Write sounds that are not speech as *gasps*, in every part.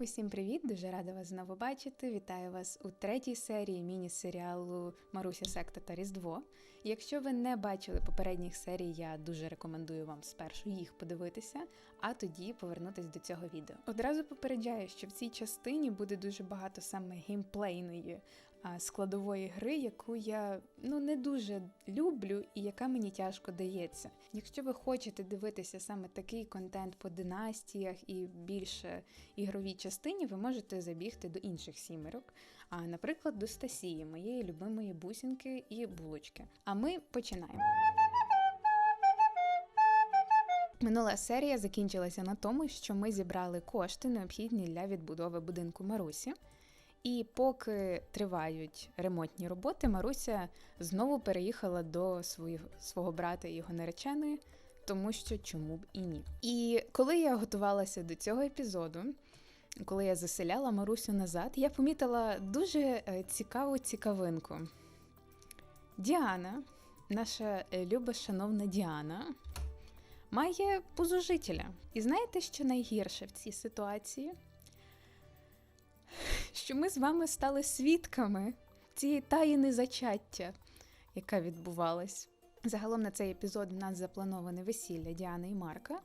Усім привіт! Дуже рада вас знову бачити. Вітаю вас у третій серії міні-серіалу Маруся Секта та Різдво. Якщо ви не бачили попередніх серій, я дуже рекомендую вам спершу їх подивитися, а тоді повернутись до цього відео. Одразу попереджаю, що в цій частині буде дуже багато саме геймплейної складової гри, яку я ну не дуже люблю і яка мені тяжко дається. Якщо ви хочете дивитися саме такий контент по династіях і більше ігровій частині, ви можете забігти до інших сімерок, а наприклад, до Стасії, моєї любимої бусинки і булочки. А ми починаємо. Минула серія закінчилася на тому, що ми зібрали кошти, необхідні для відбудови будинку Марусі. І поки тривають ремонтні роботи, Маруся знову переїхала до свого, брата і його нареченої, тому що чому б і ні. І коли я готувалася до цього епізоду, коли я заселяла Марусю назад, я помітила дуже е, цікаву цікавинку. Діана, наша е, люба шановна Діана, має позужителя. І знаєте, що найгірше в цій ситуації? Що ми з вами стали свідками цієї таїни зачаття, яка відбувалась. Загалом на цей епізод в нас заплановане весілля Діани і Марка.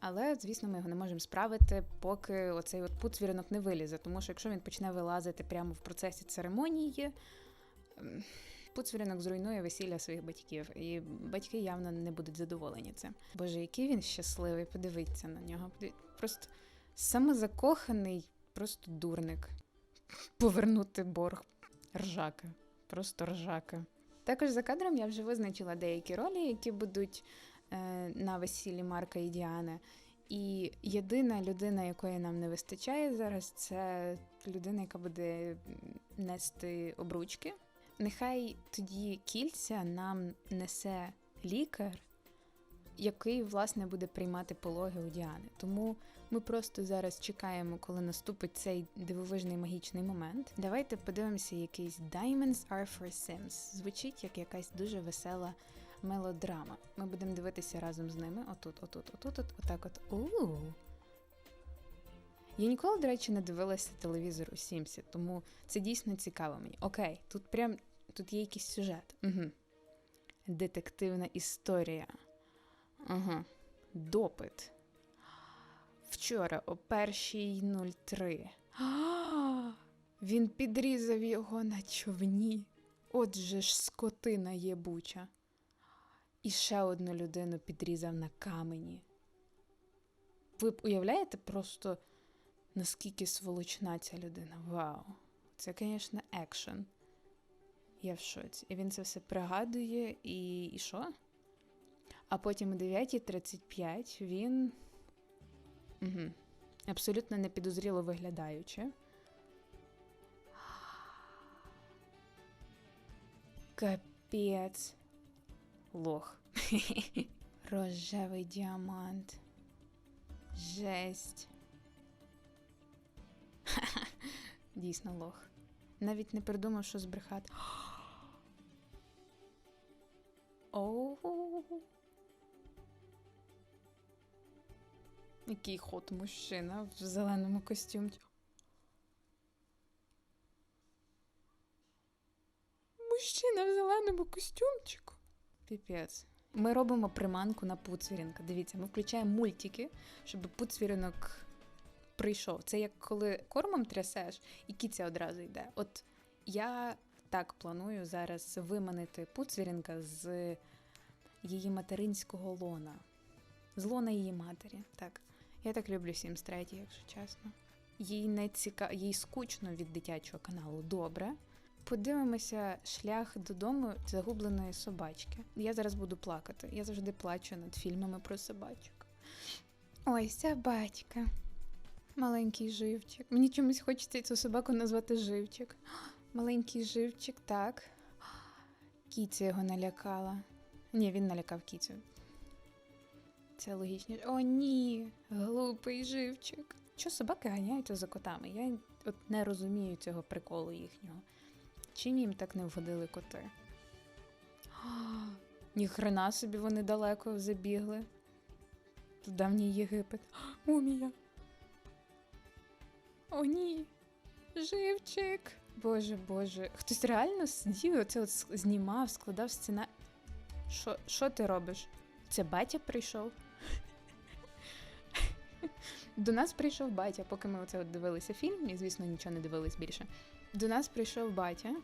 Але, звісно, ми його не можемо справити, поки оцей от пуцвіринок не вилізе. Тому що якщо він почне вилазити прямо в процесі церемонії, ем, пуцвіринок зруйнує весілля своїх батьків, і батьки явно не будуть задоволені цим. Боже, який він щасливий, подивіться на нього. Просто самозакоханий, просто дурник. Повернути борг ржака. Просто ржака. Також за кадром я вже визначила деякі ролі, які будуть е, на весіллі Марка і Діани. І єдина людина, якої нам не вистачає зараз, це людина, яка буде нести обручки. Нехай тоді кільця нам несе лікар, який, власне, буде приймати пологи у Діани. Тому ми просто зараз чекаємо, коли наступить цей дивовижний магічний момент. Давайте подивимося якийсь Diamonds are for Sims. Звучить як якась дуже весела мелодрама. Ми будемо дивитися разом з ними. Отут, отут, отут, от, отак от. у Я ніколи, до речі, не дивилася телевізор у Сімсі, тому це дійсно цікаво мені. Окей, тут прям тут є якийсь сюжет. Угу. Детективна історія. Ага. Допит. Вчора о 1.03. *gasps* Він підрізав його на човні. Отже ж скотина єбуча. І ще одну людину підрізав на камені. Ви уявляєте просто, наскільки сволочна ця людина? Вау! Це, звісно, екшен. Я в шоці. І він це все пригадує, і, і що? А потім о 9.35 він. Угу. Абсолютно непідозріло виглядаючи. Капець. Лох. Рожевий діамант. Жесть. Дійсно лох. Навіть не придумав, що збрехати. *gasps* Оу. Який ход мужчина в зеленому костюмі. Мужчина в зеленому костюмчику. Піпець. Ми робимо приманку на пуцвірінка. Дивіться, ми включаємо мультики, щоб пуцвірінок прийшов. Це як коли кормом трясеш, і кіця одразу йде. От я так планую зараз виманити пуцвірінка з її материнського лона. З лона її матері. Так. Я так люблю Sims 3, якщо чесно. Їй не ціка... їй скучно від дитячого каналу. Добре. Подивимося шлях додому загубленої собачки. Я зараз буду плакати. Я завжди плачу над фільмами про собачок. Ой, собачка. Маленький живчик. Мені чомусь хочеться цю собаку назвати живчик. *gasps* Маленький живчик, так. Кіця його налякала. Ні, він налякав кіцю. Це логічніше. О, ні, глупий живчик. Що собаки ганяються за котами? Я от не розумію цього приколу їхнього. Чим їм так не вгодили коти? *gasps* Ніхрена собі вони далеко забігли. В давній Єгипет. *gasps* Мумія. О, ні. Живчик. Боже, боже. Хтось реально сидів, оце от знімав, складав сцена. Що ти робиш? Це батя прийшов? До нас прийшов батя, поки ми оце от дивилися фільм, і, звісно, нічого не дивились більше. До нас прийшов батя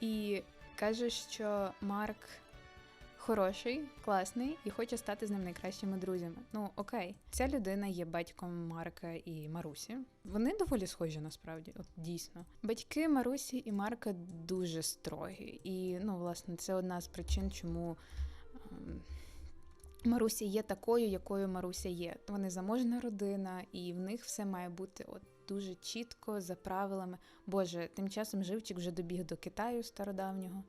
і каже, що Марк хороший, класний і хоче стати з ним найкращими друзями. Ну окей, ця людина є батьком Марка і Марусі. Вони доволі схожі насправді, от дійсно. Батьки Марусі і Марка дуже строгі, і ну, власне, це одна з причин, чому. Маруся є такою, якою Маруся є. Вони заможна родина, і в них все має бути от дуже чітко за правилами. Боже, тим часом живчик вже добіг до Китаю стародавнього.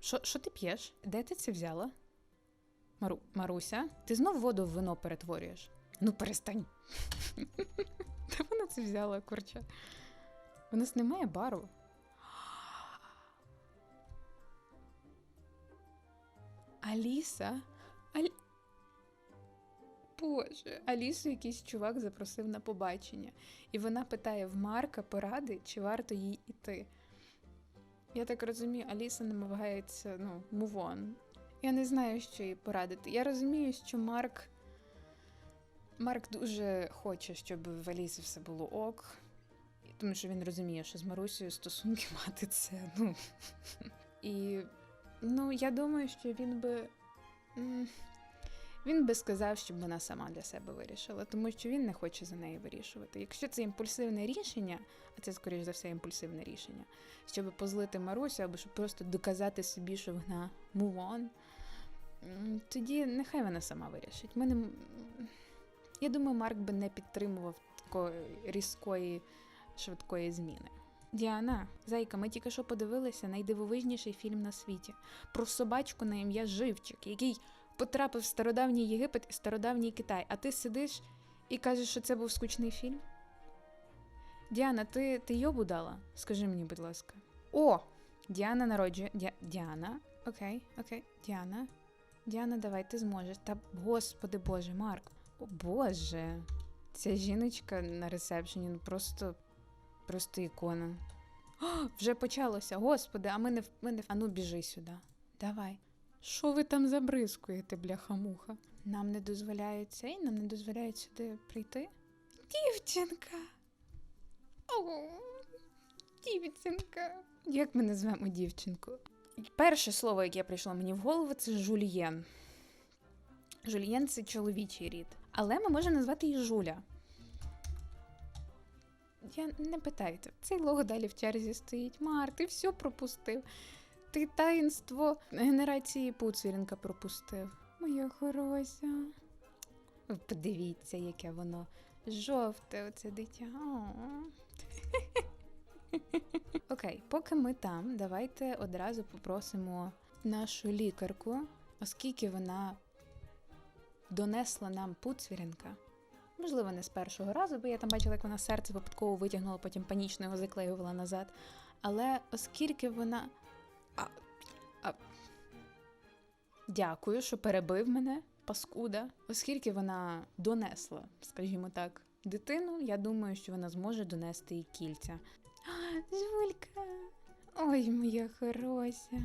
Що, що ти п'єш? Де ти це взяла? Мару, Маруся, ти знов воду в вино перетворюєш. Ну, перестань. *laughs* Де вона це взяла, курча? У нас немає бару. *gasps* Аліса? Боже, Алісу якийсь чувак запросив на побачення, і вона питає в Марка поради, чи варто їй іти. Я так розумію, Аліса намагається, ну, on. Я не знаю, що їй порадити. Я розумію, що Марк. Марк дуже хоче, щоб в Алісі все було ок. Тому що він розуміє, що з Марусею стосунки *laughs* мати це. Ну. *laughs* І ну, я думаю, що він би. Він би сказав, щоб вона сама для себе вирішила, тому що він не хоче за неї вирішувати. Якщо це імпульсивне рішення, а це, скоріш за все, імпульсивне рішення, щоб позлити Марусю, або щоб просто доказати собі, що вона move тоді нехай вона сама вирішить. Ми не... Я думаю, Марк би не підтримував такої різкої, швидкої зміни. Діана, зайка, ми тільки що подивилися найдивовижніший фільм на світі про собачку на ім'я Живчик, який потрапив в стародавній Єгипет і стародавній Китай, а ти сидиш і кажеш, що це був скучний фільм? Діана, ти, ти йобу дала? Скажи мені, будь ласка. О! Діана народжує. Ді... Діана. Окей, окей. Діана. Діана, давай, ти зможеш. Та господи Боже, Марк. О Боже. Ця жіночка на ресепшені ну просто. Просто ікона. О, *gasps* вже почалося. Господи, а ми не в- ми не. в- Ану, біжи сюди. Давай. Що ви там забризкуєте, бляха-муха? Нам не дозволяють цей, нам не дозволяють сюди прийти. Дівчинка. О, дівчинка. Як ми назвемо дівчинку? Перше слово, яке прийшло мені в голову, це жульєн. Жульєн це чоловічий рід. Але ми можемо назвати її Жуля. Я не питайте. Цей лого далі в черзі стоїть. Мар, ти все пропустив. Ти таїнство генерації Пуцвірінка пропустив. Моя хороша. Подивіться, яке воно жовте, оце дитя. *laughs* Окей, поки ми там, давайте одразу попросимо нашу лікарку, оскільки вона донесла нам Пуцвірінка. Можливо, не з першого разу, бо я там бачила, як вона серце випадково витягнула, потім панічно його заклеювала назад. Але оскільки вона. А, а... Дякую, що перебив мене, паскуда. Оскільки вона донесла, скажімо так, дитину, я думаю, що вона зможе донести і кільця. А, Жулька! Ой, моя хороша.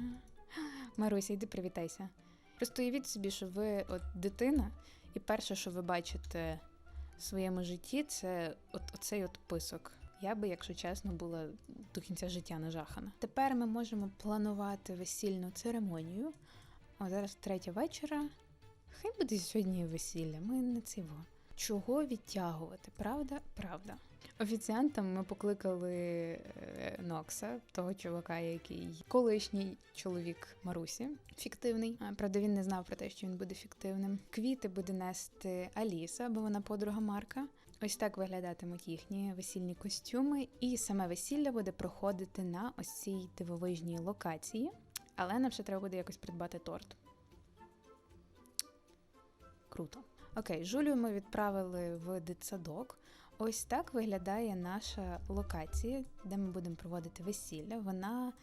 Маруся, йди привітайся. Просто уявіть собі, що ви от дитина, і перше, що ви бачите в своєму житті, це от оцей от писок. Я би, якщо чесно, була до кінця життя нажахана. Тепер ми можемо планувати весільну церемонію. О, зараз третя вечора. Хай буде сьогодні весілля, ми не циво. Чого відтягувати? Правда? Правда. Офіціантом ми покликали е, Нокса, того чувака, який колишній чоловік Марусі, фіктивний. Правда, він не знав про те, що він буде фіктивним. Квіти буде нести Аліса, бо вона подруга Марка. Ось так виглядатимуть їхні весільні костюми, і саме весілля буде проходити на ось цій дивовижній локації. Але нам ще треба буде якось придбати торт. Круто. Окей, Жулю ми відправили в дитсадок. Ось так виглядає наша локація, де ми будемо проводити весілля. Вона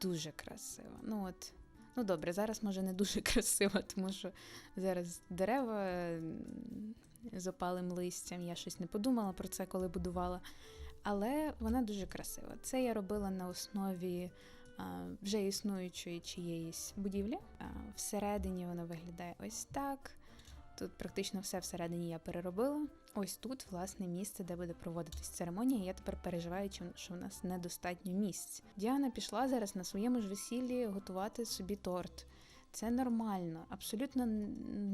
дуже красива. Ну от, ну добре, зараз може не дуже *laughs* красива, тому що зараз дерева з опалим листям. Я щось не подумала про це, коли будувала. Але вона дуже красива. Це я робила на основі вже існуючої чиєїсь будівлі. Всередині вона виглядає ось так. Тут практично все всередині я переробила. Ось тут, власне, місце, де буде проводитись церемонія. Я тепер переживаю, що в нас недостатньо місць. Діана пішла зараз на своєму ж весіллі готувати собі торт. Це нормально, абсолютно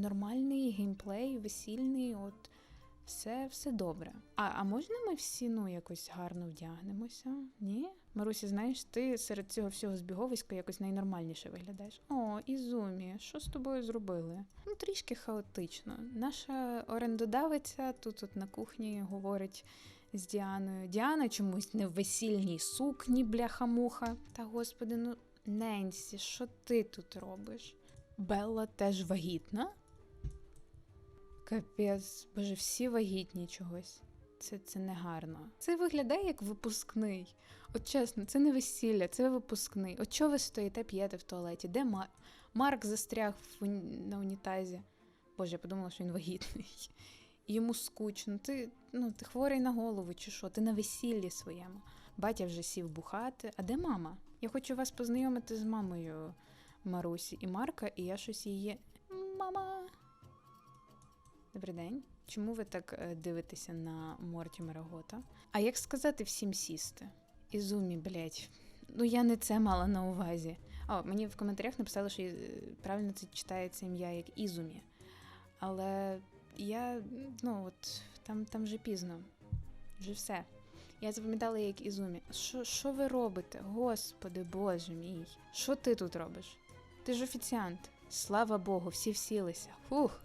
нормальний геймплей, весільний. От все, все добре. А, а можна ми всі ну якось гарно вдягнемося? Ні? Маруся, знаєш, ти серед цього всього збіговиська якось найнормальніше виглядаєш. О, Ізумі, що з тобою зробили? Ну, трішки хаотично. Наша орендодавиця тут от на кухні говорить з Діаною. Діана чомусь не в весільній сукні, бляха-муха. Та господи, ну Ненсі, що ти тут робиш? Белла теж вагітна? Капець, боже, всі вагітні чогось. Це, це не гарно. Це виглядає як випускний. От чесно, це не весілля, це випускний. От чого ви стоїте, п'єте в туалеті? Де Мар... Марк застряг в на унітазі? Боже, я подумала, що він вагітний. Йому скучно. Ти, ну, ти хворий на голову, чи що? Ти на весіллі своєму. Батя вже сів бухати. А де мама? Я хочу вас познайомити з мамою Марусі і Марка, і я щось її. Мама. Добрий день. Чому ви так е, дивитеся на Мортімера Гота? А як сказати всім сісти? Ізумі, блять. Ну я не це мала на увазі. О, мені в коментарях написали, що е, правильно це читається ім'я як Ізумі. Але я, ну от, там, там вже пізно. Вже все. Я запам'ятала як Ізумі. Що, що ви робите? Господи Боже мій. Що ти тут робиш? Ти ж офіціант. Слава Богу, всі всілися. Фух.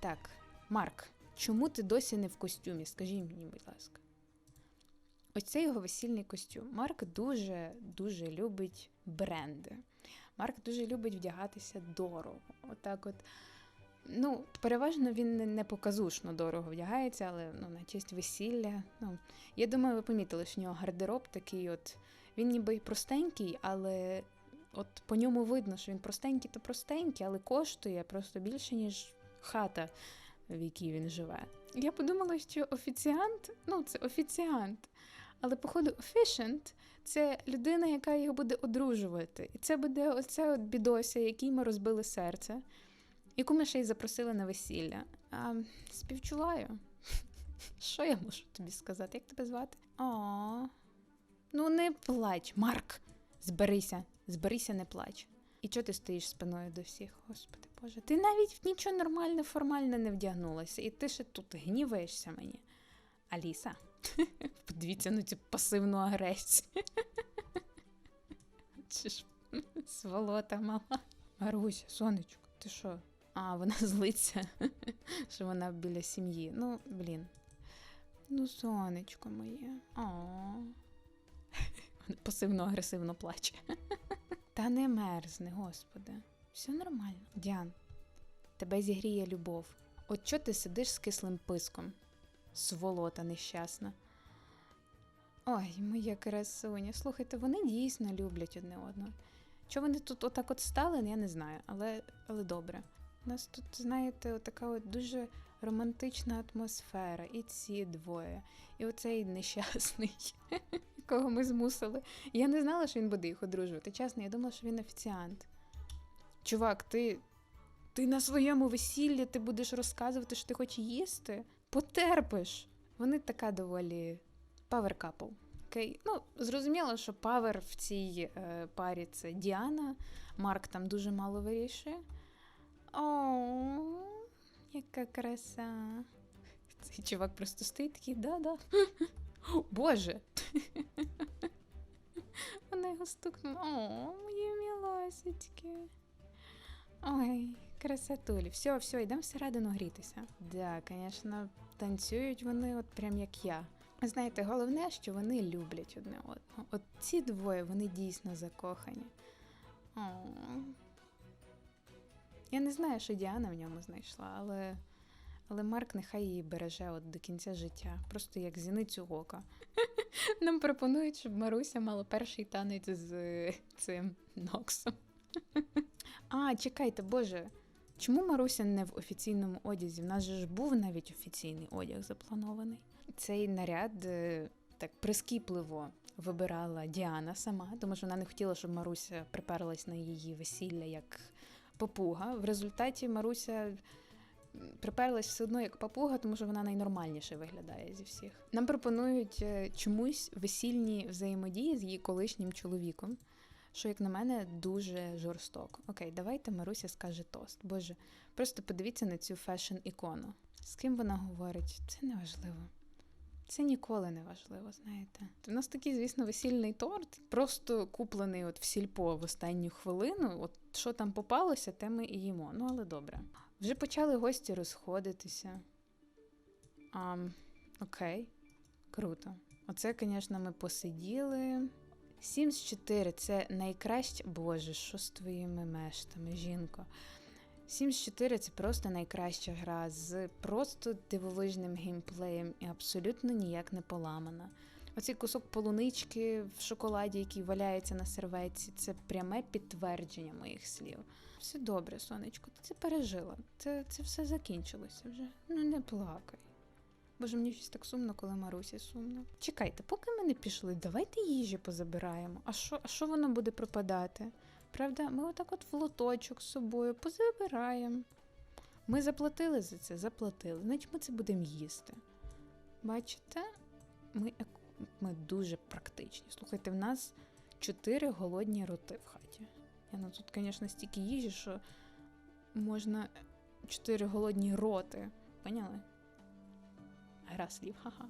Так, Марк, чому ти досі не в костюмі? Скажи мені, будь ласка. Ось це його весільний костюм. Марк дуже дуже любить бренди. Марк дуже любить вдягатися дорого. Отак от. Ну, переважно він не- показушно дорого вдягається, але ну, на честь весілля. Ну, я думаю, ви помітили, що в нього гардероб такий от. Він ніби й простенький, але от по ньому видно, що він простенький, то простенький, але коштує просто більше, ніж хата, в якій він живе. Я подумала, що офіціант, ну, це офіціант. Але, походу, officiant – це людина, яка його буде одружувати. І це буде оце от бідося, якій ми розбили серце, яку ми ще й запросили на весілля. А, співчуваю. *laughs* Що я можу тобі сказати? Як тебе звати? О, ну не плач, Марк. Зберися, зберися, не плач. І чого ти стоїш спиною до всіх? Господи Боже, ти навіть в нічого нормально, формально не вдягнулася, і ти ще тут гніваєшся мені. Аліса, *laughs* подивіться на цю пасивну агресію. *laughs* Чи ж сволота мала. Маруся, сонечко, ти що? А, вона *laughs* злиться, що вона біля сім'ї. Ну, блін. Ну, сонечко моє. Пасивно-агресивно плаче. Та не мерзне, господи. Все нормально. Діан, тебе зігріє любов. От чого ти сидиш з кислим писком? Сволота нещасна. Ой, моя красуня. Слухайте, вони дійсно люблять одне одного. Чого вони тут отак от стали, я не знаю, але, але добре. У нас тут, знаєте, така от дуже романтична атмосфера, і ці двоє, і оцей нещасний, *laughs* якого ми змусили. Я не знала, що він буде їх одружувати. Чесно, я думала, що він офіціант. Чувак, ти. Ти на своєму весіллі ти будеш розказувати, що ти хочеш їсти? Потерпиш. Вони така доволі power couple. Окей? Ну, зрозуміло, що павер в цій е, парі це Діана. Марк там дуже мало вирішує. О, яка краса. Цей чувак просто стоїть такий, да-да. О, *gasps* Боже. *laughs* Вона його стукнула. О, мої мілосечки. Ой, красотулі. Все, все, йдемо всередину грітися. Да, звісно, танцюють вони от прям як я. Знаєте, головне, що вони люблять одне одного. От ці двоє, вони дійсно закохані. О. Я не знаю, що Діана в ньому знайшла, але, але Марк нехай її береже от до кінця життя, просто як зіницю ока. *laughs* Нам пропонують, щоб Маруся мала перший танець з е, цим Ноксом. А, чекайте, Боже, чому Маруся не в офіційному одязі? В нас же ж був навіть офіційний одяг запланований. Цей наряд е, так прискіпливо вибирала Діана сама, тому що вона не хотіла, щоб Маруся приперлась на її весілля як папуга. В результаті Маруся приперлась все одно як папуга, тому що вона найнормальніше виглядає зі всіх. Нам пропонують е, чомусь весільні взаємодії з її колишнім чоловіком. Що, як на мене, дуже жорстоко. Окей, давайте Маруся скаже тост. Боже, просто подивіться на цю фешн-ікону. З ким вона говорить, це не важливо. Це ніколи не важливо, знаєте. У нас такий, звісно, весільний торт, просто куплений от в сільпо в останню хвилину. От що там попалося, те ми і їмо. Ну, але добре. Вже почали гості розходитися. А, окей, круто. Оце, звісно, ми посиділи. Sims 4 це найкраще. Боже, що з твоїми мештами, жінко? Sims 4 це просто найкраща гра з просто дивовижним геймплеєм і абсолютно ніяк не поламана. Оцей кусок полунички в шоколаді, який валяється на серветці, це пряме підтвердження моїх слів. Все добре, сонечко, ти це пережила. Це, це все закінчилося вже. Ну не плакай. Боже, мені щось так сумно, коли Марусі сумно. Чекайте, поки ми не пішли, давайте їжі позабираємо. А що, а що воно буде пропадати? Правда, ми отак от в лоточок з собою позабираємо. Ми заплатили за це, заплатили, значить ми це будемо їсти. Бачите, ми, ми дуже практичні. Слухайте, в нас чотири голодні роти в хаті. Я, ну тут, звісно, стільки їжі, що можна чотири голодні роти. Поняли? Гра слів, ха-ха.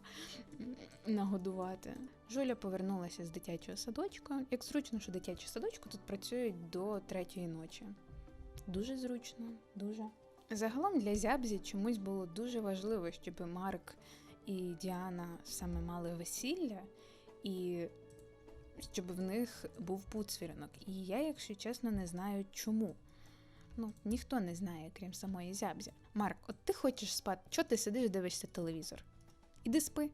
Нагодувати. Жуля повернулася з дитячого садочка. Як зручно, що дитячі садочку тут працюють до третьої ночі. Дуже зручно, дуже. Загалом для Зябзі чомусь було дуже важливо, щоб Марк і Діана саме мали весілля, і щоб в них був пуцвіринок. І я, якщо чесно, не знаю чому. Ну, ніхто не знає, крім самої Зябзі. Марк, от ти хочеш спати, чого ти сидиш, дивишся телевізор? Іди спи,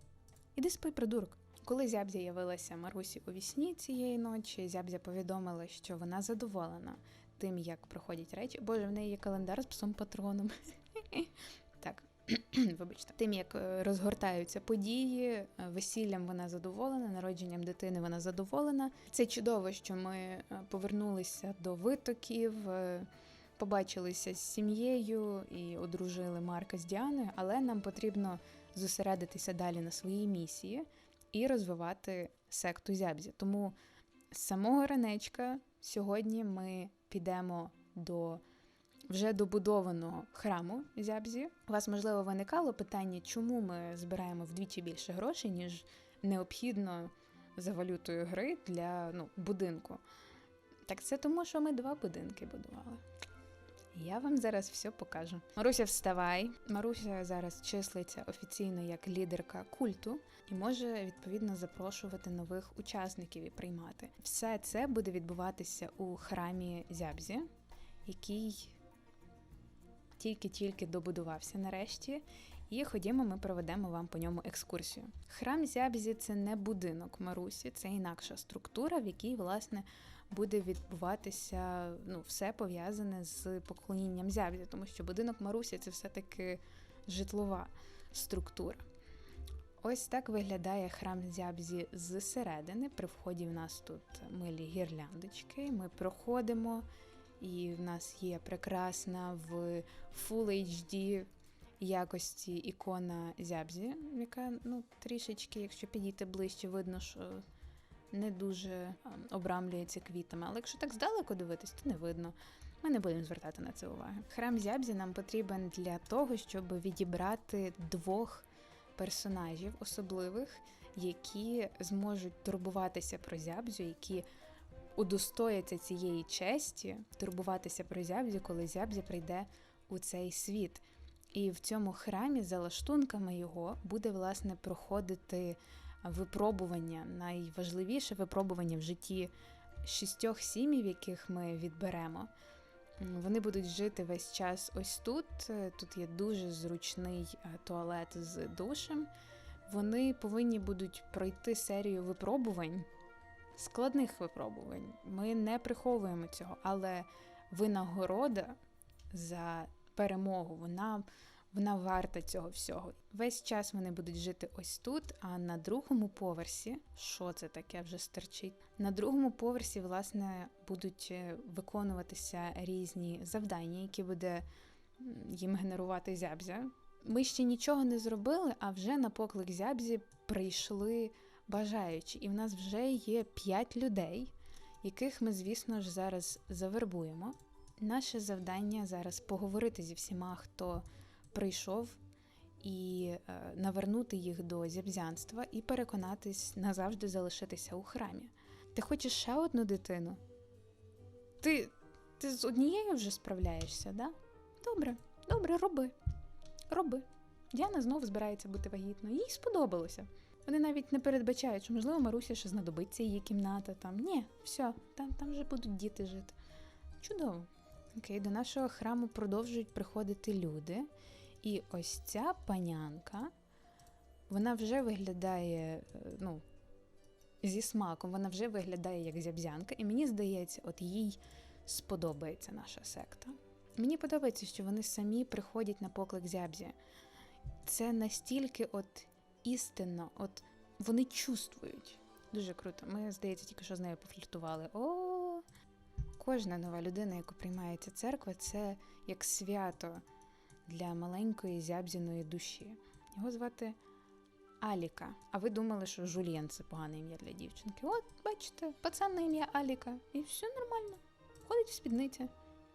іди спи, придурок. Коли Зябзя явилася Марусі у вісні цієї ночі, Зябзя повідомила, що вона задоволена тим, як проходять речі. Боже, в неї є календар з псом патроном. *laughs* так, *clears throat* вибачте, тим, як е, розгортаються події, е, весіллям вона задоволена, народженням дитини вона задоволена. Це чудово, що ми е, повернулися до витоків. Побачилися з сім'єю і одружили Марка з Діаною, але нам потрібно зосередитися далі на своїй місії і розвивати секту Зябзі. Тому з самого ранечка сьогодні ми підемо до вже добудованого храму Зябзі. У вас, можливо, виникало питання, чому ми збираємо вдвічі більше грошей, ніж необхідно за валютою гри для ну, будинку. Так це тому, що ми два будинки будували. Я вам зараз все покажу. Маруся, вставай. Маруся зараз числиться офіційно як лідерка культу і може відповідно запрошувати нових учасників і приймати. Все це буде відбуватися у храмі Зябзі, який тільки-тільки добудувався нарешті. І ходімо, ми проведемо вам по ньому екскурсію. Храм Зябзі це не будинок Марусі, це інакша структура, в якій, власне, буде відбуватися ну, все пов'язане з поклонінням зябзі, тому що будинок Марусі це все-таки житлова структура. Ось так виглядає храм зябзі зсередини. При вході в нас тут милі гірляндочки. Ми проходимо, і в нас є прекрасна в Full HD якості ікона зябзі, яка ну, трішечки, якщо підійти ближче, видно, що не дуже обрамлюється квітами. Але якщо так здалеку дивитись, то не видно. Ми не будемо звертати на це уваги. Храм Зябзі нам потрібен для того, щоб відібрати двох персонажів особливих, які зможуть турбуватися про зябзю, які удостояться цієї честі, турбуватися про зябзю, коли зябзя прийде у цей світ. І в цьому храмі за лаштунками його буде власне проходити випробування, найважливіше випробування в житті шістьох сімів, яких ми відберемо. Вони будуть жити весь час ось тут. Е, Тут є дуже зручний е, туалет з душем. Вони повинні будуть пройти серію випробувань, складних випробувань. Ми не приховуємо цього, але винагорода за перемогу вона вона варта цього всього. Весь час вони будуть жити ось тут, а на другому поверсі, що це таке вже стерчить? На другому поверсі, власне, будуть е, виконуватися різні завдання, які буде їм генерувати зябзя. Ми ще нічого не зробили, а вже на поклик зябзі прийшли бажаючі. І в нас вже є п'ять людей, яких ми, звісно ж, зараз завербуємо. Наше завдання зараз поговорити зі всіма, хто прийшов, і е, навернути їх до зябзянства і переконатись назавжди залишитися у храмі. Ти хочеш ще одну дитину? Ти, ти з однією вже справляєшся, да? Добре, добре, роби. Роби. Діана знову збирається бути вагітною. Їй сподобалося. Вони навіть не передбачають, що можливо Маруся ще знадобиться її кімната. Там ні, все, там, там вже будуть діти жити. Чудово. Окей, до нашого храму продовжують приходити люди. І ось ця панянка, вона вже виглядає, е, ну, зі смаком, вона вже виглядає як зябзянка, і мені здається, от їй сподобається наша секта. Мені подобається, що вони самі приходять на поклик зябзі. Це настільки от істинно, от вони чувствують. Дуже круто. Ми, здається, тільки що з нею пофліртували. О, кожна нова людина, яку приймає ця церква, це як свято для маленької зябзяної душі. Його звати Аліка. А ви думали, що Жульєн це погане ім'я для дівчинки? От, бачите, пацан на ім'я Аліка. І все нормально. Ходить в спідниці.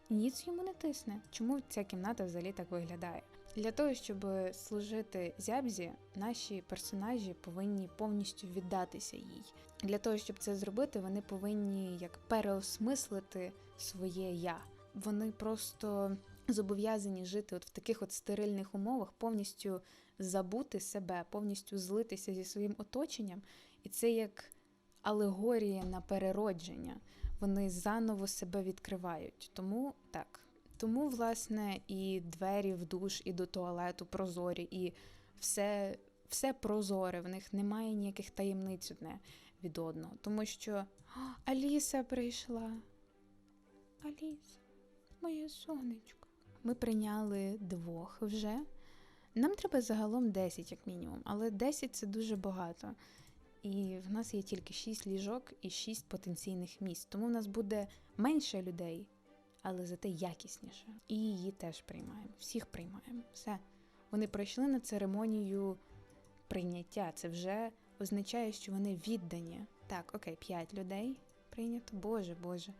І ніц йому не тисне. Чому ця кімната взагалі так виглядає? Для того, щоб служити зябзі, наші персонажі повинні повністю віддатися їй. Для того, щоб це зробити, вони повинні як переосмислити своє я. Вони просто зобов'язані жити от в таких от стерильних умовах, повністю забути себе, повністю злитися зі своїм оточенням. І це як алегорія на переродження. Вони заново себе відкривають. Тому так. Тому, власне, і двері в душ, і до туалету прозорі, і все, все прозоре. В них немає ніяких таємниць одне від одного. Тому що Аліса прийшла. Аліса, моє сонечко. Ми прийняли двох вже. Нам треба загалом 10, як мінімум, але 10 це дуже багато. І в нас є тільки 6 ліжок і 6 потенційних місць. Тому в нас буде менше людей, але зате якісніше. І її теж приймаємо. Всіх приймаємо. Все. Вони пройшли на церемонію прийняття. Це вже означає, що вони віддані. Так, окей, 5 людей прийнято. Боже, Боже.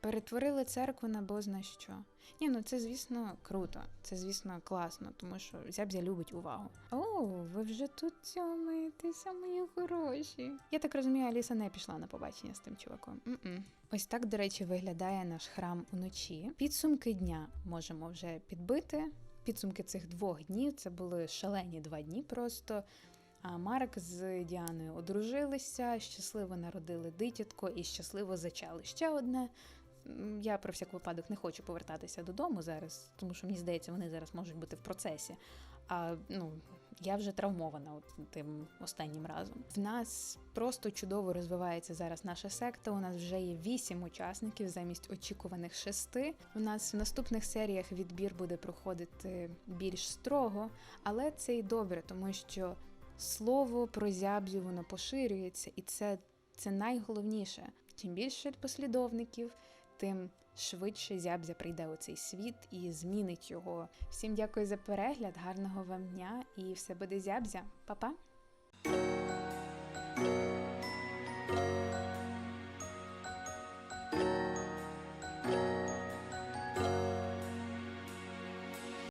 Перетворили церкву на бозна що. Ні, ну це, звісно, круто. Це, звісно, класно, тому що зябзя любить увагу. О, ви вже тут цьомаєтеся, мої хороші. Я так розумію, Аліса не пішла на побачення з тим чуваком. М-м. Ось так, до речі, виглядає наш храм уночі. Підсумки дня можемо вже підбити. Підсумки цих двох днів це були шалені два дні просто. А Марк з Діаною одружилися, щасливо народили дитятко і щасливо зачали ще одне. Я про всяк випадок не хочу повертатися додому зараз, тому що мені здається, вони зараз можуть бути в процесі. А ну я вже травмована от тим останнім разом. В нас просто чудово розвивається зараз наша секта. У нас вже є вісім учасників замість очікуваних шести. У нас в наступних серіях відбір буде проходити більш строго, але це й добре, тому що слово про зябзю воно поширюється, і це, це найголовніше. Чим більше послідовників, тим швидше зябзя прийде у цей світ і змінить його. Всім дякую за перегляд, гарного вам дня і все буде зябзя. Па-па!